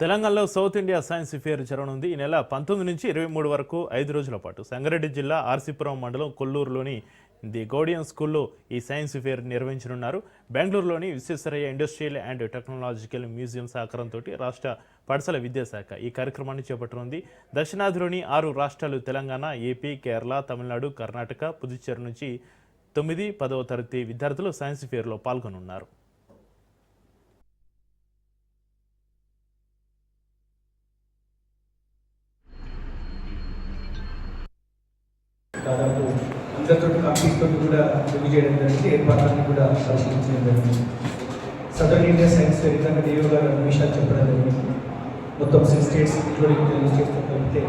తెలంగాణలో south India science fair జరగనుంది. ఈ నెల పంతొమ్మిది నుంచి ఇరవై మూడు వరకు ఐదు రోజుల పాటు సంగారెడ్డి జిల్లా ఆర్సీపురం మండలం కొల్లూరులోని ది గౌడియన్ స్కూల్లో ఈ సైన్స్ ఫేర్ నిర్వహించనున్నారు. బెంగళూరులోని Visvesvaraya industrial and technological museum సహకారంతో రాష్ట్ర పాఠశాల విద్యాశాఖ ఈ కార్యక్రమాన్ని చేపట్టనుంది. దక్షిణాదిలోని ఆరు రాష్ట్రాలు తెలంగాణ ఏపీ కేరళ తమిళనాడు కర్ణాటక పుదుచ్చేరి నుంచి తొమ్మిది పదవ తరగతి విద్యార్థులు సైన్స్ ఫేర్లో పాల్గొనున్నారు. దాదాపు అందరితో కంపెనీతో తోటి కూడా రివ్యూ చేయడం జరిగింది. ఏర్పాట్లన్నీ కూడా పరిశీలించడం జరిగింది. సదర్న్ ఇండియా సైన్స్ ఫేర్ ఇందాక డిఓ గారు అన్ని విషయాలు చెప్పడం జరిగింది. మొత్తం సిక్స్ స్టేట్స్ ఇంక్లూడింగ్ తెలుగు స్టేట్స్తో కలిపితే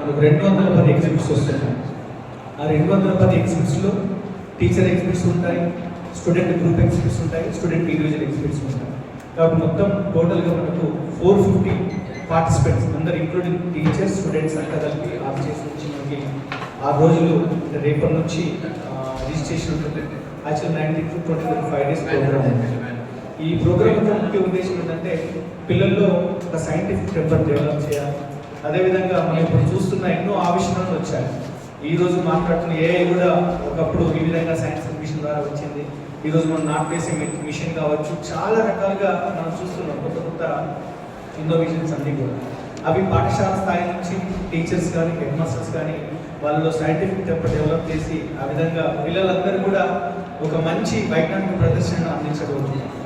మనకు రెండు వందల పది ఎగ్జిబిట్స్ వస్తున్నాయి. ఆ రెండు వందల పది ఎగ్జిబిట్స్లో టీచర్ ఎగ్జిబిట్స్ ఉంటాయి స్టూడెంట్ గ్రూప్ ఎగ్జిబిట్స్ ఉంటాయి స్టూడెంట్ ఇండివిజువల్ ఎగ్జిబిట్స్ ఉంటాయి. కాబట్టి మొత్తం టోటల్గా మనకు ఫోర్ ఫిఫ్టీ పార్టిసిపెంట్స్ అందరు ఇంక్లూడింగ్ టీచర్స్ స్టూడెంట్స్ అంతా కలిపి ఆఫ్ చేసి నుంచి మనకి ఆ రోజులు రేపటి నుంచి రిజిస్ట్రేషన్ ఉంటుంది. Actual nineteen to twenty five days program ఈ ప్రోగ్రామ్ యొక్క ముఖ్య ఉద్దేశం ఏంటంటే పిల్లల్లో ఒక సైంటిఫిక్ టెంపర్ డెవలప్ చేయాలి. అదేవిధంగా మనం ఇప్పుడు చూస్తున్న ఎన్నో ఆవిష్కరణలు వచ్చాయి. ఈ రోజు మాట్లాడుతున్న ఏఐ కూడా ఒకప్పుడు ఈ విధంగా సైన్స్ మిషన్ ద్వారా వచ్చింది. ఈ రోజు మనం నాట్ వేసే మిషన్ కావచ్చు చాలా రకాలుగా మనం చూస్తున్నాం. కొత్త కొత్త ఇన్నోవేషన్స్ అన్నీ కూడా. అవి పాఠశాల స్థాయి నుంచి టీచర్స్ కానీ హెడ్ మాస్టర్స్ కానీ వాళ్ళలో సైంటిఫిక్ టెంపర్ డెవలప్ చేసి ఆ విధంగా పిల్లలందరూ కూడా ఒక మంచి వైజ్ఞానిక ప్రదర్శనను అందించబోతున్నారు